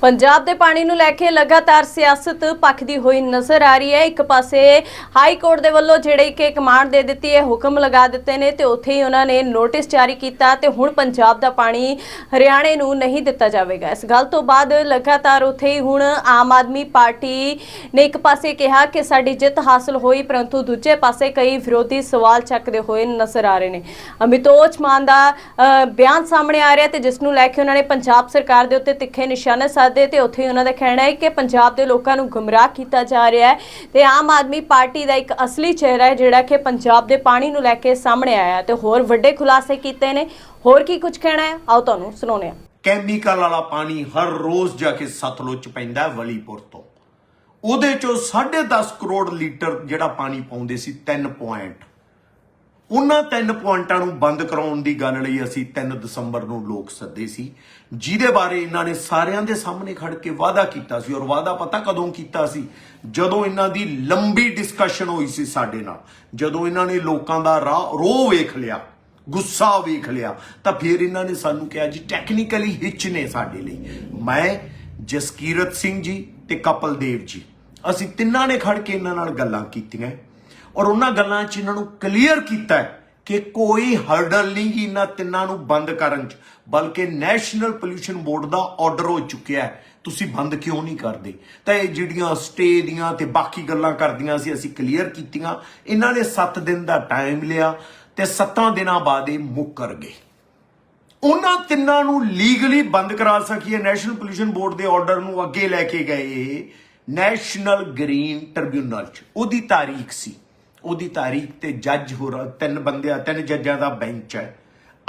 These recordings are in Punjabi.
ਪੰਜਾਬ ਦੇ ਪਾਣੀ ਨੂੰ ਲੈ ਕੇ ਲਗਾਤਾਰ ਸਿਆਸਤ ਪੱਖਦੀ ਹੋਈ ਨਜ਼ਰ ਆ ਰਹੀ ਹੈ। ਇੱਕ ਪਾਸੇ ਹਾਈ ਕੋਰਟ ਦੇ ਵੱਲੋਂ ਜਿਹੜੇ ਕਿ ਕਮਾਂਡ ਦੇ ਦਿੱਤੀ ਹੈ ਹੁਕਮ ਲਗਾ ਦਿੱਤੇ ਨੇ ਤੇ ਉੱਥੇ ਹੀ ਉਹਨਾਂ ਨੇ ਨੋਟਿਸ ਜਾਰੀ ਕੀਤਾ ਤੇ ਹੁਣ ਪੰਜਾਬ ਦਾ ਪਾਣੀ ਹਰਿਆਣੇ ਨੂੰ ਨਹੀਂ ਦਿੱਤਾ ਜਾਵੇਗਾ। ਇਸ ਗੱਲ ਤੋਂ ਬਾਅਦ ਲਗਾਤਾਰ ਉੱਥੇ ਹੀ ਹੁਣ ਆਮ ਆਦਮੀ ਪਾਰਟੀ ਨੇ ਇੱਕ ਪਾਸੇ ਕਿਹਾ ਕਿ ਸਾਡੀ ਜਿੱਤ ਹਾਸਲ ਹੋਈ, ਪਰੰਤੂ ਦੂਜੇ ਪਾਸੇ ਕਈ ਵਿਰੋਧੀ ਸਵਾਲ ਚੱਕਦੇ ਹੋਏ ਨਜ਼ਰ ਆ ਰਹੇ ਨੇ। ਅਮਿਤੋਚ ਮਾਨ ਦਾ ਬਿਆਨ ਸਾਹਮਣੇ ਆ ਰਿਹਾ ਤੇ ਜਿਸ ਨੂੰ ਲੈ ਕੇ ਉਹਨਾਂ ਨੇ ਪੰਜਾਬ ਸਰਕਾਰ ਦੇ ਉੱਤੇ ਤਿੱਖੇ ਨਿਸ਼ਾਨੇ ਸਾਧੇ ਤੇ ਉੱਥੇ ਉਹਨਾਂ ਦਾ ਕਹਿਣਾ ਹੈ ਕਿ ਪੰਜਾਬ ਦੇ ਲੋਕਾਂ ਨੂੰ ਗੁੰਮਰਾਹ ਕੀਤਾ ਜਾ ਰਿਹਾ ਹੈ ਤੇ ਆਮ ਆਦਮੀ ਪਾਰਟੀ ਦਾ ਇੱਕ ਅਸਲੀ ਚਿਹਰਾ ਹੈ ਜਿਹੜਾ ਕਿ ਪੰਜਾਬ ਦੇ ਪਾਣੀ ਨੂੰ ਲੈ ਕੇ ਸਾਹਮਣੇ ਆਇਆ ਤੇ ਹੋਰ ਵੱਡੇ ਖੁਲਾਸੇ ਕੀਤੇ ਨੇ। ਹੋਰ ਕੀ ਕੁਝ ਕਹਿਣਾ ਹੈ? ਆਓ ਤੁਹਾਨੂੰ ਸੁਣਾਉਂਦੇ ਹਾਂ। ਕੈਮੀਕਲ ਵਾਲਾ ਪਾਣੀ ਹਰ ਰੋਜ਼ ਜਾ ਕੇ ਸਤਲੁਜ ਚ ਪੈਂਦਾ ਹੈ ਵਲੀਪੁਰ ਤੋਂ। ਉਹਦੇ ਚੋਂ 10.5 ਕਰੋੜ ਲੀਟਰ ਜਿਹੜਾ ਪਾਣੀ ਪਾਉਂਦੇ ਸੀ 3 ਪੁਆਇੰਟ ਉਹਨਾਂ ਤਿੰਨ ਪੁਆਇੰਟਾਂ ਨੂੰ ਬੰਦ ਕਰਾਉਣ ਦੀ ਗੱਲ ਲਈ ਅਸੀਂ 3 ਦਸੰਬਰ ਨੂੰ ਲੋਕ ਸੱਦੇ ਸੀ। ਜਿਹਦੇ ਬਾਰੇ ਇਹਨਾਂ ਨੇ ਸਾਰਿਆਂ ਦੇ ਸਾਹਮਣੇ ਖੜ ਕੇ ਵਾਅਦਾ ਕੀਤਾ ਸੀ ਔਰ ਵਾਅਦਾ ਪਤਾ ਕਦੋਂ ਕੀਤਾ ਸੀ? ਜਦੋਂ ਇਹਨਾਂ ਦੀ ਲੰਬੀ ਡਿਸਕਸ਼ਨ ਹੋਈ ਸੀ ਸਾਡੇ ਨਾਲ। ਜਦੋਂ ਇਹਨਾਂ ਨੇ ਲੋਕਾਂ ਦਾ ਰਾਹ ਰੋਹ ਵੇਖ ਲਿਆ, ਗੁੱਸਾ ਵੇਖ ਲਿਆ, ਤਾਂ ਫਿਰ ਇਹਨਾਂ ਨੇ ਸਾਨੂੰ ਕਿਹਾ ਜੀ ਟੈਕਨੀਕਲੀ ਹਿੱਚ ਨੇ ਸਾਡੇ ਲਈ। ਮੈਂ, ਜਸਕੀਰਤ ਸਿੰਘ ਜੀ ਤੇ ਕਪਲਦੇਵ ਜੀ, ਅਸੀਂ ਤਿੰਨਾਂ ਨੇ ਖੜ ਕੇ ਇਹਨਾਂ ਨਾਲ ਗੱਲਾਂ ਕੀਤੀਆਂ। ਔਰ ਉਹਨਾਂ ਗੱਲਾਂ 'ਚ ਇਹਨਾਂ ਨੂੰ ਕਲੀਅਰ ਕੀਤਾ ਹੈ ਕਿ ਕੋਈ ਹਰਡਲ ਨਹੀਂ ਕਿ ਇਹਨਾਂ ਤਿੰਨਾਂ ਨੂੰ ਬੰਦ ਕਰਨ 'ਚ, ਬਲਕਿ ਨੈਸ਼ਨਲ ਪੋਲੂਸ਼ਨ ਬੋਰਡ ਦਾ ਆਰਡਰ ਹੋ ਚੁੱਕਿਆ ਹੈ। ਤੁਸੀਂ ਬੰਦ ਕਿਉਂ ਨਹੀਂ ਕਰਦੇ? ਤਾਂ ਇਹ ਜਿਹੜੀਆਂ ਸਟੇ ਦੀਆਂ ਤੇ ਬਾਕੀ ਗੱਲਾਂ ਕਰਦੀਆਂ ਸੀ, ਅਸੀਂ ਕਲੀਅਰ ਕੀਤੀਆਂ। ਇਹਨਾਂ ਨੇ 7 ਦਿਨ ਦਾ ਟਾਈਮ ਲਿਆ ਤੇ 7 ਦਿਨਾਂ ਬਾਅਦ ਇਹ ਮੁੱਕਰ ਗਏ। ਉਹਨਾਂ ਤਿੰਨਾਂ ਨੂੰ ਲੀਗਲੀ ਬੰਦ ਕਰਾ ਸਕੀਏ। ਨੈਸ਼ਨਲ ਪੋਲੂਸ਼ਨ ਬੋਰਡ ਦੇ ਆਰਡਰ ਨੂੰ ਅੱਗੇ ਲੈ ਕੇ ਗਏ ਨੈਸ਼ਨਲ ਗ੍ਰੀਨ ਟ੍ਰਿਬਿਊਨਲ ਚ। ਉਹਦੀ ਤਾਰੀਖ ਸੀ। ਉਹਦੀ ਤਾਰੀਖ ਤੇ ਜੱਜ ਹੋ ਤਿੰਨ ਬੰਦਿਆਂ ਤਿੰਨ ਜੱਜਾਂ ਦਾ ਬੈਂਚ ਹੈ।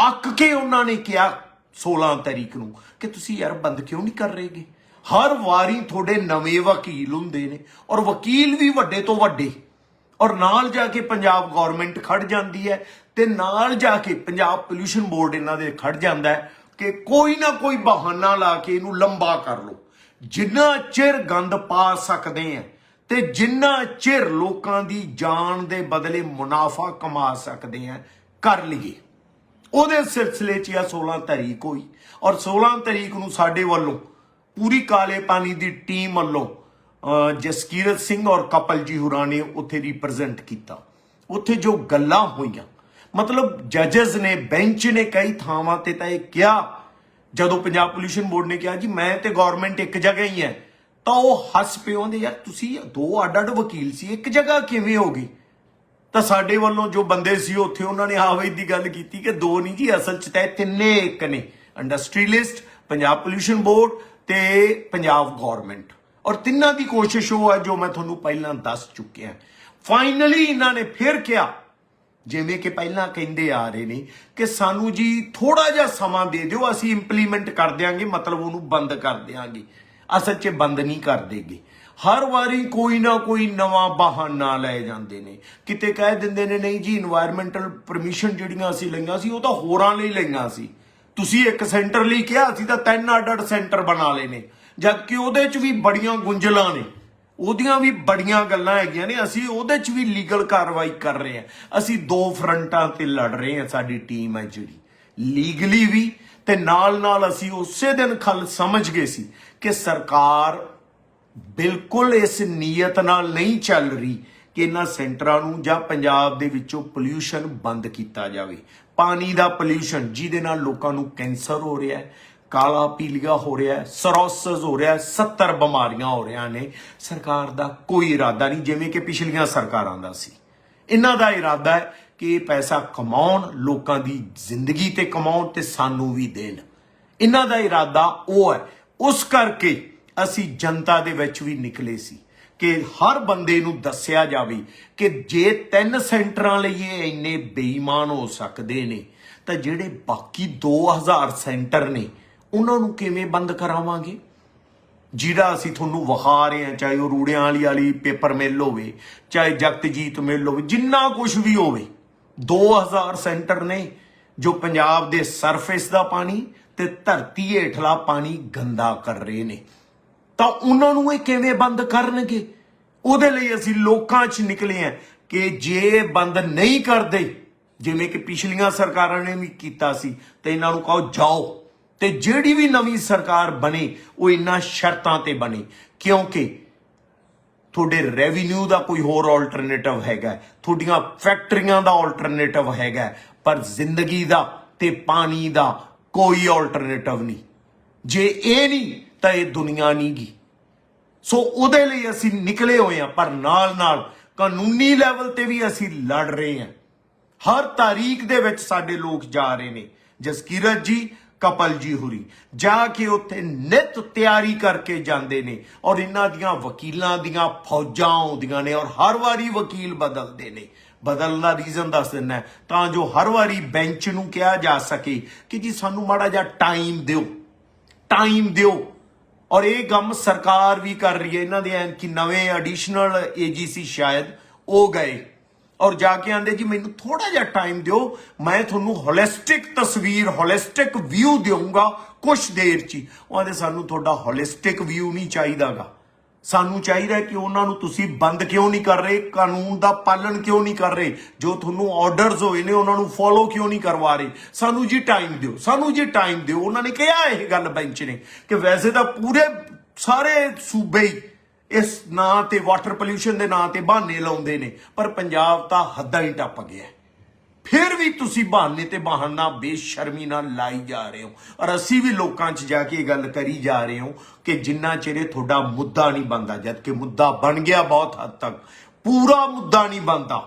ਅੱਕ ਕੇ ਉਹਨਾਂ ਨੇ ਕਿਹਾ 16 ਤਰੀਕ ਨੂੰ ਕਿ ਤੁਸੀਂ ਯਾਰ ਬੰਦ ਕਿਉਂ ਨਹੀਂ ਕਰ ਰਹੇਗੇ? ਹਰ ਵਾਰੀ ਤੁਹਾਡੇ ਨਵੇਂ ਵਕੀਲ ਹੁੰਦੇ ਨੇ ਔਰ ਵਕੀਲ ਵੀ ਵੱਡੇ ਤੋਂ ਵੱਡੇ। ਔਰ ਨਾਲ ਜਾ ਕੇ ਪੰਜਾਬ ਗਵਰਨਮੈਂਟ ਖੜ ਜਾਂਦੀ ਹੈ ਤੇ ਨਾਲ ਜਾ ਕੇ ਪੰਜਾਬ ਪੋਲੂਸ਼ਨ ਬੋਰਡ ਇਹਨਾਂ ਦੇ ਖੜ ਜਾਂਦਾ ਹੈ ਕਿ ਕੋਈ ਨਾ ਕੋਈ ਬਹਾਨਾ ਲਾ ਕੇ ਇਹਨੂੰ ਲੰਬਾ ਕਰ ਲਓ। ਜਿੰਨਾ ਚਿਰ ਗੰਦ ਪਾ ਸਕਦੇ ਆ ਤੇ ਜਿੰਨਾ ਚਿਰ ਲੋਕਾਂ ਦੀ ਜਾਨ ਦੇ ਬਦਲੇ ਮੁਨਾਫਾ ਕਮਾ ਸਕਦੇ ਆ, ਕਰ ਲਈਏ। ਉਹਦੇ ਸਿਲਸਿਲੇ 'ਚ ਆ 16 ਤਰੀਕ ਹੋਈ ਔਰ 16 ਤਰੀਕ ਨੂੰ ਸਾਡੇ ਵੱਲੋਂ ਪੂਰੀ ਕਾਲੇ ਪਾਣੀ ਦੀ ਟੀਮ ਵੱਲੋਂ ਜਸਕੀਰਤ ਸਿੰਘ ਔਰ ਕਪਲ ਜੀ ਹੁਰਾ ਨੇ ਉੱਥੇ ਰਿਪਰੈਜ਼ੈਂਟ ਕੀਤਾ। ਉੱਥੇ ਜੋ ਗੱਲਾਂ ਹੋਈਆਂ, ਮਤਲਬ ਜੱਜਸ ਨੇ ਬੈਂਚ ਨੇ ਕਈ ਥਾਵਾਂ ਤੇ ਤਾਂ ਇਹ ਕਿਹਾ, ਜਦੋਂ ਪੰਜਾਬ ਪੋਲੂਸ਼ਨ ਬੋਰਡ ਨੇ ਕਿਹਾ, ਜੀ, ਮੈਂ ਤੇ ਗਵਰਨਮੈਂਟ ਇੱਕ ਜਗ੍ਹਾ ਹੀ ਹੈ ਤਾਂ ਉਹ ਹੱਸ ਪਿਓ ਦੇ ਯਾਰ ਤੁਸੀਂ ਦੋ ਅੱਡ-ਅੱਡ ਵਕੀਲ ਸੀ, ਇੱਕ ਜਗ੍ਹਾ ਕਿਵੇਂ ਹੋ ਗਈ? ਤਾਂ ਸਾਡੇ ਵੱਲੋਂ ਜੋ ਬੰਦੇ ਸੀ ਉੱਥੇ ਉਹਨਾਂ ਨੇ ਆਵੇ ਦੀ ਗੱਲ ਕੀਤੀ ਕਿ ਦੋ ਨਹੀਂ ਜੀ, ਅਸਲ 'ਚ ਤਾਂ ਇਹ ਤਿੰਨੇ ਇੱਕ ਨੇ ਇੰਡਸਟਰੀਲਿਸਟ ਪੰਜਾਬ ਪੋਲੂਸ਼ਨ ਬੋਰਡ ਤੇ ਪੰਜਾਬ ਗਵਰਨਮੈਂਟ। ਔਰ ਤਿੰਨਾਂ ਦੀ ਕੋਸ਼ਿਸ਼ ਉਹ ਹੈ ਜੋ ਮੈਂ ਤੁਹਾਨੂੰ ਪਹਿਲਾਂ ਦੱਸ ਚੁੱਕਿਆ ਫਾਈਨਲੀ ਇਹਨਾਂ ਨੇ ਫਿਰ ਕਿਹਾ, ਜਿਵੇਂ ਕਿ ਪਹਿਲਾਂ ਕਹਿੰਦੇ ਆ ਰਹੇ ਨੇ ਕਿ ਸਾਨੂੰ ਜੀ ਥੋੜਾ ਜਿਹਾ ਸਮਾਂ ਦੇ ਦਿਓ, ਅਸੀਂ ਇੰਪਲੀਮੈਂਟ ਕਰ ਦਿਆਂਗੇ, ਮਤਲਬ ਉਹਨੂੰ ਬੰਦ ਕਰ ਦਿਆਂਗੇ। ਅਸਲ 'ਚ ਬੰਦ ਨਹੀਂ ਕਰਦੇਗੇ ਹਰ ਵਾਰੀ ਕੋਈ ਨਾ ਕੋਈ ਨਵਾਂ ਬਹਾਨਾ ਲੈ ਜਾਂਦੇ ਨੇ। ਕਿਤੇ ਕਹਿ ਦਿੰਦੇ ਨੇ, ਨਹੀਂ ਜੀ এনवायरमेंटल ਪਰਮਿਸ਼ਨ ਜਿਹੜੀਆਂ ਅਸੀਂ ਲਈਆਂ ਸੀ, ਉਹ ਤਾਂ ਹੋਰਾਂ ਲਈ ਲਈਆਂ ਸੀ। ਤੁਸੀਂ ਇੱਕ ਸੈਂਟਰ ਲਈ ਕਿਹਾ ਸੀ ਤਾਂ ਤਿੰਨ ਅੱਡ ਅੱਡ ਸੈਂਟਰ ਬਣਾ ਲਏ ਨੇ। ਜਦ ਕਿ ਉਹਦੇ 'ਚ ਵੀ ਬੜੀਆਂ ਗੁੰਝਲਾਂ ਨੇ। ਉਹਦੀਆਂ ਵੀ ਬੜੀਆਂ ਗੱਲਾਂ ਹੈਗੀਆਂ ਨੇ। ਅਸੀਂ ਉਹਦੇ 'ਚ ਵੀ ਲੀਗਲ ਕਾਰਵਾਈ ਕਰ ਰਹੇ ਹਾਂ। ਅਸੀਂ ਦੋ ਫਰੰਟਾਂ ਤੇ ਲੜ ਰਹੇ ਹਾਂ ਸਾਡੀ ਟੀਮ ਹੈ ਜਿਹੜੀ। ਲੀਗਲੀ ਵੀ ਤੇ ਨਾਲ ਨਾਲ ਅਸੀਂ ਉਸੇ ਦਿਨ ਖਲ ਸਮਝ ਗਏ ਸੀ ਕਿ ਸਰਕਾਰ ਬਿਲਕੁਲ ਇਸ ਨੀਅਤ ਨਾਲ ਨਹੀਂ ਚੱਲ ਰਹੀ ਕਿ ਇਹਨਾਂ ਸੈਂਟਰਾਂ ਨੂੰ ਜਾਂ ਪੰਜਾਬ ਦੇ ਵਿੱਚੋਂ ਪੋਲਿਊਸ਼ਨ ਬੰਦ ਕੀਤਾ ਜਾਵੇ। ਪਾਣੀ ਦਾ ਪੋਲਿਊਸ਼ਨ, ਜਿਹਦੇ ਨਾਲ ਲੋਕਾਂ ਨੂੰ ਕੈਂਸਰ ਹੋ ਰਿਹਾ ਹੈ, ਕਾਲਾ ਪੀਲੀਆ ਹੋ ਰਿਹਾ ਹੈ ਸਰੋਸਿਸ ਹੋ ਰਿਹਾ ਹੈ 70 ਬਿਮਾਰੀਆਂ ਹੋ ਰਹੀਆਂ ਨੇ। ਸਰਕਾਰ ਦਾ ਕੋਈ ਇਰਾਦਾ ਨਹੀਂ, ਜਿਵੇਂ ਕਿ ਪਿਛਲੀਆਂ ਸਰਕਾਰਾਂ ਦਾ ਸੀ। ਇਹਨਾਂ ਦਾ ਇਰਾਦਾ ਹੈ ਕਿ ਪੈਸਾ ਕਮਾਉਣ, ਲੋਕਾਂ ਦੀ ਜ਼ਿੰਦਗੀ ਤੇ ਕਮਾਉਣ ਤੇ ਸਾਨੂੰ ਵੀ ਦੇਣ। ਇਹਨਾਂ ਦਾ ਇਰਾਦਾ ਉਹ ਹੈ। ਉਸ ਕਰਕੇ ਅਸੀਂ ਜਨਤਾ ਦੇ ਵਿੱਚ ਵੀ ਨਿਕਲੇ ਸੀ ਕਿ ਹਰ ਬੰਦੇ ਨੂੰ ਦੱਸਿਆ ਜਾਵੇ ਕਿ ਜੇ ਤਿੰਨ ਸੈਂਟਰਾਂ ਲਈ ਇਹ ਇੰਨੇ ਬੇਈਮਾਨ ਹੋ ਸਕਦੇ ਨੇ, ਤਾਂ ਜਿਹੜੇ ਬਾਕੀ 2000 ਸੈਂਟਰ ਨੇ, ਉਹਨਾਂ ਨੂੰ ਕਿਵੇਂ ਬੰਦ ਕਰਾਵਾਂਗੇ? ਜਿਹੜਾ ਅਸੀਂ ਤੁਹਾਨੂੰ ਵਿਖਾ ਰਹੇ ਹਾਂ, ਚਾਹੇ ਉਹ ਰੂੜਿਆਂ ਵਾਲੀ ਵਾਲੀ ਪੇਪਰ ਮਿਲ ਹੋਵੇ, ਚਾਹੇ ਜਗਤਜੀਤ ਮਿਲ ਹੋਵੇ, ਜਿੰਨਾ ਕੁਝ ਵੀ ਹੋਵੇ 2000 ਸੈਂਟਰ ਨੇ ਜੋ ਪੰਜਾਬ ਦੇ ਸਰਫੇਸ ਦਾ ਪਾਣੀ ਤੇ ਧਰਤੀ ਹੇਠਲਾ ਪਾਣੀ ਗੰਦਾ ਕਰ ਰਹੇ ਨੇ। ਤਾਂ ਉਹਨਾਂ ਨੂੰ ਇਹ ਕਿਵੇਂ ਬੰਦ ਕਰਨਗੇ? ਉਹਦੇ ਲਈ ਅਸੀਂ ਲੋਕਾਂ 'ਚ ਨਿਕਲੇ ਆ ਕਿ ਜੇ ਬੰਦ ਨਹੀਂ ਕਰਦੇ, ਜਿਵੇਂ ਕਿ ਪਿਛਲੀਆਂ ਸਰਕਾਰਾਂ ਨੇ ਵੀ ਕੀਤਾ ਸੀ, ਤੇ ਇਹਨਾਂ ਨੂੰ ਕਹੋ ਜਾਓ। ਤੇ ਜਿਹੜੀ ਵੀ ਨਵੀਂ ਸਰਕਾਰ ਬਣੇ, ਉਹ ਇਹਨਾਂ ਸ਼ਰਤਾਂ ਤੇ ਬਣੇ। ਕਿਉਂਕਿ ਤੁਹਾਡੇ ਰੈਵਨਿਊ ਦਾ ਕੋਈ ਹੋਰ ਆਲਟਰਨੇਟਿਵ ਹੈਗਾ ਤੁਹਾਡੀਆਂ ਫੈਕਟਰੀਆਂ ਦਾ ਆਲਟਰਨੇਟਿਵ ਹੈਗਾ ਪਰ ਜ਼ਿੰਦਗੀ ਦਾ ਤੇ ਪਾਣੀ ਦਾ ਕੋਈ ਆਲਟਰਨੇਟਿਵ ਨਹੀਂ। ਜੇ ਇਹ ਨਹੀਂ, ਤਾਂ ਇਹ ਦੁਨੀਆ ਨਹੀਂ ਗੀ। ਸੋ ਉਹਦੇ ਲਈ ਅਸੀਂ ਨਿਕਲੇ ਹੋਏ ਆ ਪਰ ਨਾਲ ਨਾਲ ਕਾਨੂੰਨੀ ਲੈਵਲ ਤੇ ਵੀ ਅਸੀਂ ਲੜ ਰਹੇ ਹਾਂ। ਹਰ ਤਾਰੀਖ ਦੇ ਵਿੱਚ ਸਾਡੇ ਲੋਕ ਜਾ ਰਹੇ ਨੇ। ਜਸਕੀਰਤ ਜੀ ਕਪਲ ਜੀ ਹੁਰੀ, ਜਾ ਕੇ ਉੱਥੇ ਨਿਤ ਤਿਆਰੀ ਕਰਕੇ ਜਾਂਦੇ ਨੇ ਔਰ ਇਹਨਾਂ ਦੀਆਂ ਵਕੀਲਾਂ ਦੀਆਂ ਫੌਜਾਂ ਆਉਂਦੀਆਂ ਨੇ ਔਰ ਹਰ ਵਾਰੀ ਵਕੀਲ ਬਦਲਦੇ ਨੇ। ਬਦਲਣ ਦਾ ਰੀਜ਼ਨ ਦੱਸ ਦਿੰਦਾ ਤਾਂ ਜੋ ਹਰ ਵਾਰੀ ਬੈਂਚ ਨੂੰ ਕਿਹਾ ਜਾ ਸਕੇ ਕਿ ਜੀ ਸਾਨੂੰ ਮਾੜਾ ਜਿਹਾ ਟਾਈਮ ਦਿਓ ਟਾਈਮ ਦਿਓ। ਔਰ ਇਹ ਕੰਮ ਸਰਕਾਰ ਵੀ ਕਰ ਰਹੀ ਹੈ। ਇਹਨਾਂ ਦੇ ਕਿ ਨਵੇਂ ਐਡੀਸ਼ਨਲ ਏਜੀਸੀ ਸ਼ਾਇਦ ਉਹ ਗਏ। ਔਰ ਜਾ ਕੇ ਆਂਦੇ, ਜੀ ਮੈਨੂੰ ਥੋੜਾ ਜਿਹਾ ਟਾਈਮ ਦਿਓ, ਮੈਂ ਤੁਹਾਨੂੰ ਹੋਲਿਸਟਿਕ ਤਸਵੀਰ ਹੋਲਿਸਟਿਕ ਵਿਊ ਦੇਵਾਂਗਾ ਕੁਝ ਦੇਰ ਚ ਹੀ। ਉਹ ਸਾਨੂੰ ਤੁਹਾਡਾ ਹੋਲਿਸਟਿਕ ਵਿਊ ਨਹੀਂ ਚਾਹੀਦਾਗਾ। ਸਾਨੂੰ ਚਾਹੀਦਾ ਕਿ ਉਹਨਾਂ ਨੂੰ ਤੁਸੀਂ ਬੰਦ ਕਿਉਂ ਨਹੀਂ ਕਰ ਰਹੇ? ਕਾਨੂੰਨ ਦਾ ਪਾਲਣ ਕਿਉਂ ਨਹੀਂ ਕਰ ਰਹੇ? ਜੋ ਤੁਹਾਨੂੰ ਆਰਡਰਸ ਹੋਏ ਨੇ, ਉਹਨਾਂ ਨੂੰ ਫੋਲੋ ਕਿਉਂ ਨਹੀਂ ਕਰਵਾ ਰਹੇ? ਸਾਨੂੰ ਜੀ ਟਾਈਮ ਦਿਓ, ਸਾਨੂੰ ਜੀ ਟਾਈਮ ਦਿਓ। ਉਹਨਾਂ ਨੇ ਕਿਹਾ ਇਹ ਗੱਲ ਬੈਂਚ ਨੇ ਕਿ ਵੈਸੇ ਤਾਂ ਪੂਰੇ ਸਾਰੇ ਸੂਬੇ ਇਸ ਨਾਂ ਤੇ ਵਾਟਰ ਪੋਲਿਊਸ਼ਨ ਦੇ ਨਾਂ ਤੇ ਬਹਾਨੇ ਲਾਉਂਦੇ ਨੇ, ਪਰ ਪੰਜਾਬ ਤਾਂ ਹੱਦਾਂ ਹੀ ਟੱਪ ਗਿਆ ਫਿਰ ਵੀ ਤੁਸੀਂ ਬਹਾਨੇ ਤੇ ਬਹਾਨਾ ਬੇਸ਼ਰਮੀ ਨਾਲ ਲਾਈ ਜਾ ਰਹੇ ਹੋ। ਔਰ ਅਸੀਂ ਵੀ ਲੋਕਾਂ 'ਚ ਜਾ ਕੇ ਇਹ ਗੱਲ ਕਰੀ ਜਾ ਰਹੇ ਹਾਂ ਕਿ ਜਿੰਨਾ ਚਿਰ ਤੁਹਾਡਾ ਮੁੱਦਾ ਨਹੀਂ ਬਣਦਾ ਜਦ ਕਿ ਮੁੱਦਾ ਬਣ ਗਿਆ ਬਹੁਤ ਹੱਦ ਤੱਕ, ਪੂਰਾ ਮੁੱਦਾ ਨਹੀਂ ਬਣਦਾ।